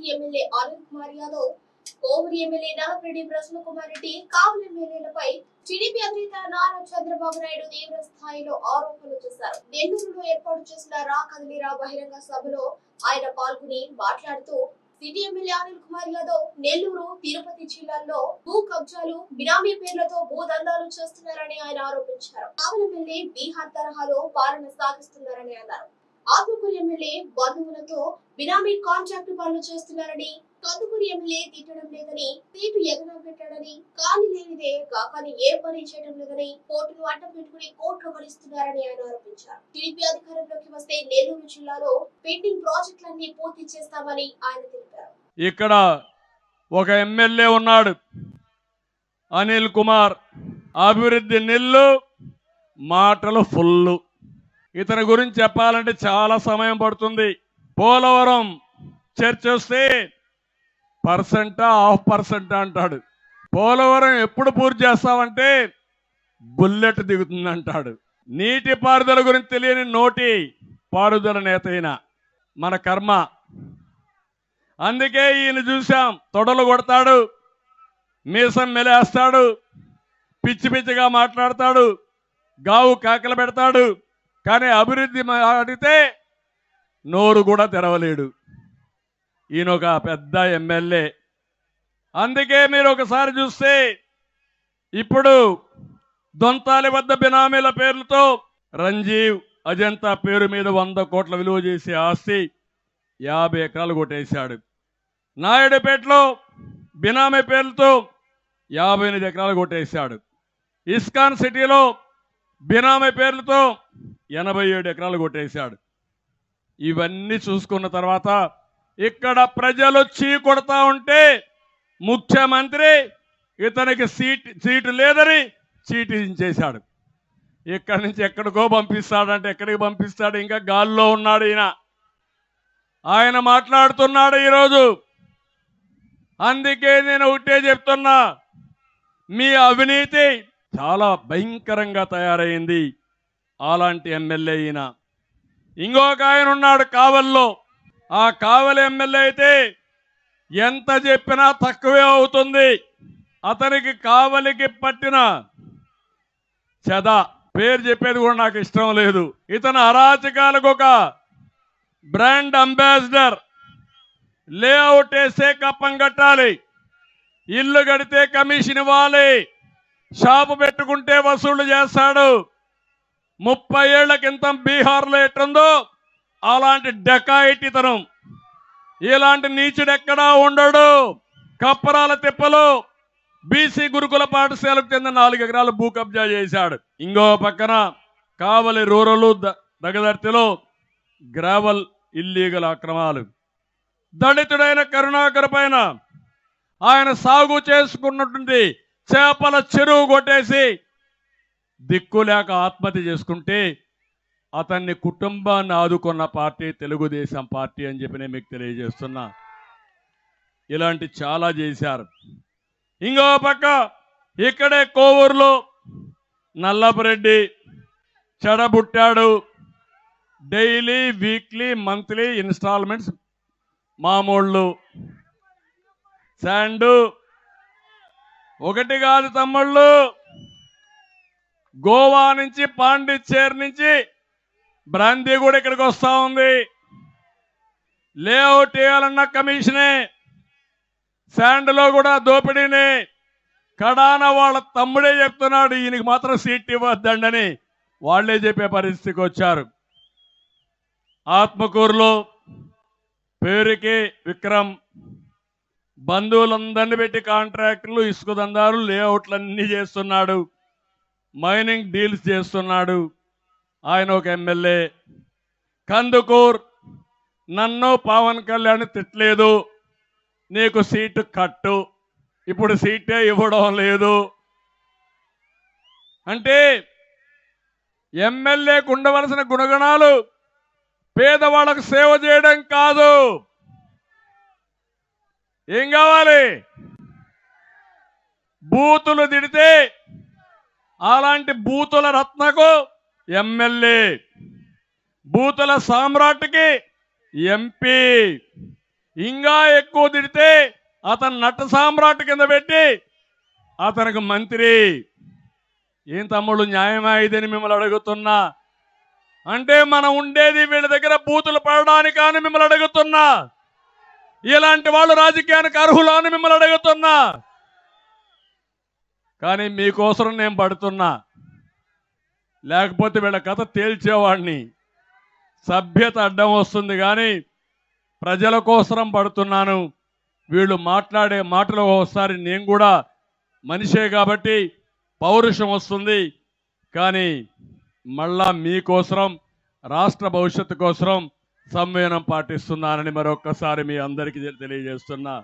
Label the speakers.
Speaker 1: City MLA Anand Kumar Yadav Kovur MLA Nallapareddy Prasanna Kumar Reddy Kavali ఎమ్మెల్యేలపై TDP అధినేత నారా చంద్రబాబు నాయుడు తీవ్ర స్థాయిలో ఆరోపణలు చేశారు. నెల్లూరులో ఏర్పాటు చేసిన రా కదిలిరా బహిరంగ సభలో ఆయన పాల్గొని మాట్లాడుతూ సిటీ ఎమ్మెల్యే అనిల్ కుమార్ యాదవ్ నెల్లూరు తిరుపతి జిల్లాల్లో భూ కబ్జాలు బినామీ పేర్లతో భూదందాలు చేస్తున్నారని ఆయన ఆరోపించారు. కావలి ఎమ్మెల్యే బీహార్ తరహాలో పాలన సాగిస్తున్నారని అన్నారు. ఆత్మకూరు ఎమ్మెల్యే బంధువులతో బినామీ కాంట్రాక్టు పనులు చేస్తున్నారని కందుకూరు ఎమ్మెల్యే తిట్టడం లేదని సీటు ఎగనా పెట్టాడని ఖాళీ లేనిదే కాకని ఏ పని చేయడం లేదని కోర్టును అడ్డం పెట్టుకుని కోర్టులు భరిస్తున్నారని ఆయన ఆరోపించారు. టీడీపీ అధికారంలోకి వస్తే నెల్లూరు జిల్లాలో పెండింగ్ ప్రాజెక్టులన్నీ పూర్తి చేస్తామని ఆయన తెలిపారు.
Speaker 2: ఇక్కడ ఒక ఎమ్మెల్యే ఉన్నాడు అనిల్ కుమార్. అభివృద్ధి నిల్లు మాటలు ఫుల్లు. ఇతని గురించి చెప్పాలంటే చాలా సమయం పడుతుంది. పోలవరం చర్చ వస్తే పర్సెంటా హాఫ్ పర్సెంట్ అంటాడు. పోలవరం ఎప్పుడు పూర్తి చేస్తామంటే బుల్లెట్ దిగుతుంది అంటాడు నీటి పారుదల గురించి తెలియని నోటి పారుదల నేత మన కర్మ. అందుకే ఈయన చూశాం తొడలు కొడతాడు మీసం మెలేస్తాడు పిచ్చి పిచ్చిగా మాట్లాడతాడు గావు కాకలు పెడతాడు కానీ అభివృద్ధి ఆడితే నోరు కూడా తెరవలేడు. ఈయన ఒక పెద్ద ఎమ్మెల్యే. అందుకే మీరు ఒకసారి చూస్తే ఇప్పుడు దొంతాలి వద్ద బినామీల పేర్లతో రంజీవ్ అజంతా పేరు మీద వంద కోట్ల విలువ చేసే ఆస్తి యాభై ఎకరాలు కొట్టేశాడు. నాయుడుపేటలో బినామీ పేర్లతో యాభై ఎనిమిది ఎకరాలు కొట్టేశాడు. ఇస్కాన్ సిటీలో బినామీ పేర్లతో ఎనభై ఏడు ఎకరాలు కొట్టేశాడు. ఇవన్నీ చూసుకున్న తర్వాత ఇక్కడ ప్రజలు చీ కొడతా ఉంటే ముఖ్యమంత్రి ఇతనికి సీట్ సీటు లేదని చీటించేశాడు. ఇక్కడి నుంచి ఎక్కడికో పంపిస్తాడంటే ఎక్కడికి పంపిస్తాడు? ఇంకా గాల్లో ఉన్నాడు ఈయన. ఆయన మాట్లాడుతున్నాడు ఈరోజు. అందుకే నేను ఒకటే చెప్తున్నా. మీ అవినీతి చాలా భయంకరంగా తయారైంది అలాంటి ఎమ్మెల్యే ఈయన. ఇంకొక ఆయన ఉన్నాడు కావల్లో. ఆ కావలి ఎమ్మెల్యే అయితే ఎంత చెప్పినా తక్కువే అవుతుంది. అతనికి కావలికి పట్టిన చెద పేరు చెప్పేది కూడా నాకు ఇష్టం లేదు. ఇతను అరాచకాలకు ఒక బ్రాండ్ అంబాసిడర్. లేఅవుట్ వేస్తే కప్పం కట్టాలి. ఇల్లు కడితే కమిషన్ ఇవ్వాలి. షాపు పెట్టుకుంటే వసూళ్ళు చేస్తాడు. ముప్పై ఏళ్ళ క్రితం బీహార్లో ఎట్టుందో అలాంటి డెకాయిటితనం. ఇలాంటి నీచుడు ఎక్కడా ఉండడు. కప్పరాల తిప్పలు బీసీ గురుకుల పాఠశాలకు చెందిన నాలుగు ఎకరాలు భూ కబ్జా చేశాడు. ఇంకో పక్కన కావలి రూరల్ ద- దగదర్తిలో గ్రావల్ ఇల్లీగల్ అక్రమాలు. దళితుడైన కరుణాకర్ పైన ఆయన సాగు చేసుకున్నటువంటి చేపల చెరువు కొట్టేసి దిక్కు లేక ఆత్మహత్య చేసుకుంటే అతన్ని కుటుంబాన్ని ఆదుకున్న పార్టీ తెలుగుదేశం పార్టీ అని చెప్పి నేను మీకు తెలియజేస్తున్నా. ఇలాంటి చాలా చేశారు. ఇంకో పక్క ఇక్కడే కోవూరులో నల్లపరెడ్డి చెడబుట్టాడు. డైలీ వీక్లీ మంత్లీ ఇన్స్టాల్మెంట్స్ మామూళ్ళు. శాండు ఒకటి కాదు తమ్ముళ్ళు. గోవా నుంచి పాండిచ్చేరి నుంచి బ్రాంతి కూడా ఇక్కడికి వస్తూ ఉంది. లేఅవుట్ వేయాలన్న కమిషనే శాండ్లో కూడా దోపిడీని. కడాన వాళ్ళ తమ్ముడే చెప్తున్నాడు ఈయనకి మాత్రం సీట్ ఇవ్వద్దండని వాళ్ళే చెప్పే పరిస్థితికి వచ్చారు. ఆత్మకూరులో పేరుకి విక్రమ్ బంధువులందరినీ పెట్టి కాంట్రాక్టులు ఇసుక దందాలు లేఅవుట్లు అన్నీ చేస్తున్నాడు. మైనింగ్ డీల్స్ చేస్తున్నాడు. ఆయన ఒక ఎమ్మెల్యే. కందుకూర్ నన్ను పవన్ కళ్యాణ్ తిట్టలేదు. నీకు సీటు కట్టు. ఇప్పుడు సీటే ఇవ్వడం లేదు. అంటే ఎమ్మెల్యేకు ఉండవలసిన గుణగణాలు పేదవాళ్ళకు సేవ చేయడం కాదు. ఏం కావాలి? బూతులు తిడితే అలాంటి బూతుల రత్నకు ఎమ్మెల్యే బూతుల సామ్రాట్కి ఎంపీ. ఇంకా ఎక్కువ తిడితే అతను నట్ట సామ్రాట్ కింద పెట్టి అతనికి మంత్రి. ఏం తమ్ముడు న్యాయమా ఇదని మిమ్మల్ని అడుగుతున్నా? అంటే మనం ఉండేది వీళ్ళ దగ్గర బూతులు పడడానికి అని మిమ్మల్ని అడుగుతున్నా? ఇలాంటి వాళ్ళు రాజకీయానికి అర్హులు అని మిమ్మల్ని అడుగుతున్నా. కానీ మీకోసం నేను పడుతున్నా. లేకపోతే వీళ్ళ కథ తేల్చేవాడిని. సభ్యత అడ్డం వస్తుంది కానీ ప్రజల కోసరం పడుతున్నాను. వీళ్ళు మాట్లాడే మాటలు ఒకసారి నేను కూడా మనిషే కాబట్టి పౌరుషం వస్తుంది. కానీ మళ్ళా మీకోసరం రాష్ట్ర భవిష్యత్తు కోసరం సంవేదనం పాటిస్తున్నానని మరొక్కసారి మీ అందరికీ తెలియజేస్తున్నా.